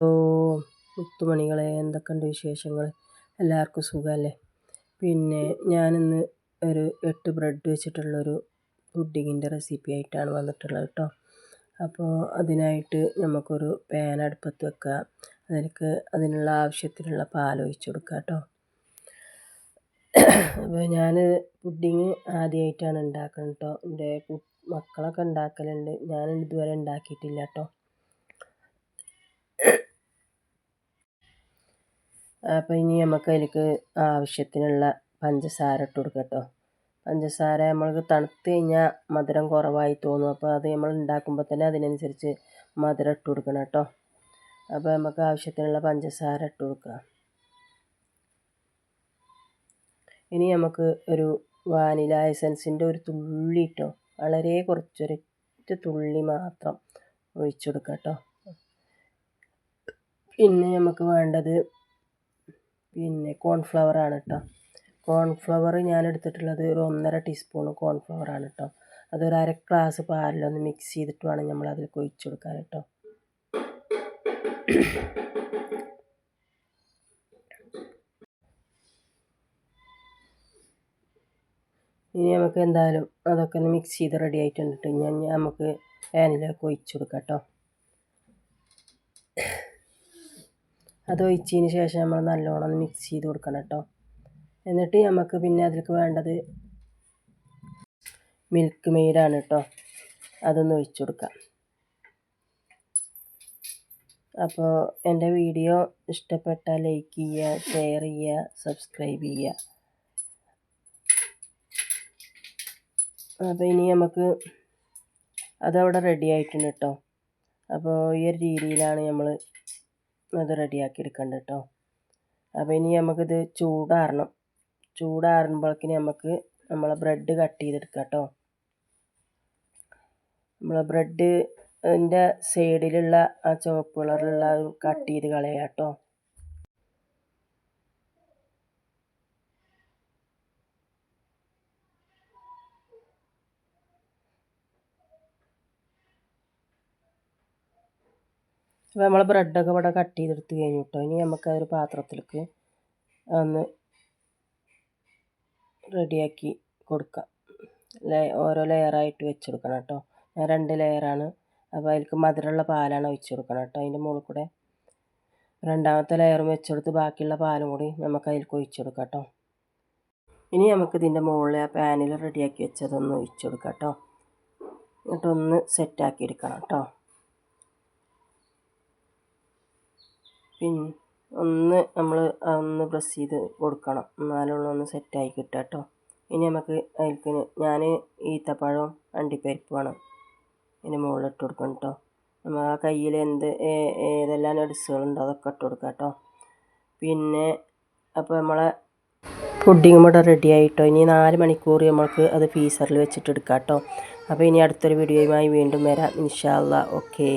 ഓ മുത്തുമണികളെ എന്തൊക്കെയുണ്ട് വിശേഷങ്ങൾ എല്ലാവർക്കും സുഖമല്ലേ? പിന്നെ ഞാനിന്ന് ഒരു എട്ട് ബ്രെഡ് വെച്ചിട്ടുള്ളൊരു പുഡിങ്ങിന്റെ റെസിപ്പി ആയിട്ടാണ് വന്നിട്ടുള്ളത് കേട്ടോ. അപ്പോൾ അതിനായിട്ട് നമുക്കൊരു പാൻ അടുപ്പത്ത് വെക്കുക. അതിലേക്ക് അതിനുള്ള ആവശ്യത്തിനുള്ള പാൽ ഒഴിച്ച് കൊടുക്കുക കേട്ടോ. അപ്പോൾ ഞാൻ പുഡിങ് ആദ്യമായിട്ടാണ് ഉണ്ടാക്കുന്നത് കേട്ടോ. എന്റെ മക്കളൊക്കെ ഉണ്ടാക്കലുണ്ട്. ഞാൻ ഇതുവരെ ഉണ്ടാക്കിയിട്ടില്ല കേട്ടോ. അപ്പോൾ ഇനി നമുക്ക് അതിലേക്ക് ആവശ്യത്തിനുള്ള പഞ്ചസാര ഇട്ട് കൊടുക്കാം കേട്ടോ. പഞ്ചസാര നമ്മൾക്ക് തണുത്ത് കഴിഞ്ഞാൽ മധുരം കുറവായി തോന്നും. അപ്പോൾ അത് നമ്മൾ ഉണ്ടാക്കുമ്പോൾ തന്നെ അതിനനുസരിച്ച് മധുരം ഇട്ട് കൊടുക്കണം കേട്ടോ. അപ്പോൾ നമുക്ക് ആവശ്യത്തിനുള്ള പഞ്ചസാര ഇട്ട് കൊടുക്കുക ഇനി നമുക്ക് ഒരു വാനില എസൻസിന്റെ ഒരു തുള്ളി ഇട്ടോ. വളരെ കുറച്ചൊരൊറ്റ തുള്ളി മാത്രം ഒഴിച്ചു കൊടുക്കാം കേട്ടോ. പിന്നെ നമുക്ക് വേണ്ടത് പിന്നെ കോൺഫ്ലവർ ആണ് കേട്ടോ കോൺഫ്ലവർ ഞാൻ എടുത്തിട്ടുള്ളത് ഒരു ഒന്നര ടീസ്പൂൺ കോൺഫ്ലവർ ആണ് കേട്ടോ അതൊരു അര ഗ്ലാസ് പാലിലൊന്ന് മിക്സ് ചെയ്തിട്ട് വേണം നമ്മൾ അതിൽ ഒഴിച്ച് കൊടുക്കാൻ കേട്ടോ ഇനി നമുക്ക് എന്തായാലും അതൊക്കെ ഒന്ന് മിക്സ് ചെയ്ത് റെഡി ആയിട്ടുണ്ട് ഞാൻ നമുക്ക് പാനിലേക്ക് ഒഴിച്ചു കൊടുക്കാം കേട്ടോ അത് ഒഴിച്ചതിന് ശേഷം നമ്മൾ നല്ലോണം മിക്സ് ചെയ്ത് കൊടുക്കണം കേട്ടോ. എന്നിട്ട് നമുക്ക് പിന്നെ അതിലേക്ക് വേണ്ടത് മിൽക്ക് മെയ്ഡാണ് കേട്ടോ. അതൊന്ന് ഒഴിച്ചു കൊടുക്കാം. അപ്പോൾ എന്റെ വീഡിയോ ഇഷ്ടപ്പെട്ടാൽ ലൈക്ക് ചെയ്യുക ഷെയർ ചെയ്യുക സബ്സ്ക്രൈബ് ചെയ്യുക. അപ്പോൾ ഇനി നമുക്ക് അതവിടെ റെഡി ആയിട്ടുണ്ട് കേട്ടോ. അപ്പോൾ ഈ ഒരു രീതിയിലാണ് നമ്മൾ അത് റെഡിയാക്കി എടുക്കേണ്ടത് കേട്ടോ അപ്പോൾ ഇനി നമുക്കിത് ചൂടാറണം. ചൂടാറുമ്പോഴേക്കിന് നമുക്ക് നമ്മളെ ബ്രെഡ് കട്ട് ചെയ്തെടുക്കാം കേട്ടോ നമ്മളെ ബ്രെഡ് അതിന്റെ സൈഡിലുള്ള ആ ചുവപ്പ് കളറിലുള്ള കട്ട് ചെയ്ത് കളയാം കേട്ടോ അപ്പോൾ നമ്മൾ ബ്രെഡൊക്കെ ഇവിടെ കട്ട് ചെയ്തെടുത്ത് കഴിഞ്ഞു കേട്ടോ ഇനി നമുക്ക് ഒരു പാത്രത്തിലേക്ക് ഒന്ന് റെഡിയാക്കി കൊടുക്കാം. ലേ ഓരോ ലെയറായിട്ട് വെച്ച് കൊടുക്കണം കേട്ടോ ഞാൻ രണ്ട് ലെയറാണ് അപ്പോൾ അതിലേക്ക് മധുരമുള്ള പാലാണ് ഒഴിച്ച് കൊടുക്കണം കേട്ടോ അതിന്റെ മുകളിൽ കൂടെ രണ്ടാമത്തെ ലെയറും വെച്ചെടുത്ത് ബാക്കിയുള്ള പാലും കൂടി നമുക്ക് അതിലേക്ക് ഒഴിച്ച് കൊടുക്കാം കേട്ടോ ഇനി നമുക്ക് ഇതിന്റെ മുകളിൽ ആ പാനിൽ റെഡിയാക്കി വെച്ചതൊന്ന് ഒഴിച്ച് കൊടുക്കാം കേട്ടോ എന്നിട്ടൊന്ന് സെറ്റാക്കി എടുക്കണം കേട്ടോ പിന്നെ ഒന്ന് നമ്മൾ ഒന്ന് പ്രസ് ചെയ്ത് കൊടുക്കണം. എന്നാലുള്ള ഒന്ന് സെറ്റായി കിട്ടുക കേട്ടോ ഇനി നമുക്ക് അതിലേക്ക് ഞാൻ ഈത്തപ്പഴവും അണ്ടിപ്പരിപ്പുമാണ് ഇതിന് മുകളിൽ ഇട്ട് കൊടുക്കണം കേട്ടോ നമ്മൾ ആ കയ്യിൽ എന്ത് ഏതെല്ലാം നട്സുകളുണ്ടോ അതൊക്കെ ഇട്ട് കൊടുക്കാം കേട്ടോ പിന്നെ അപ്പോൾ നമ്മളെ പുഡിങ് കൂടെ റെഡി ആയിട്ടോ ഇനി നാല് മണിക്കൂർ നമ്മൾക്ക് അത് ഫീസറിൽ വെച്ചിട്ട് എടുക്കാം കേട്ടോ അപ്പോൾ ഇനി അടുത്തൊരു വീഡിയോയുമായി വീണ്ടും വരാം. ഇൻഷാല്ല ഓക്കേ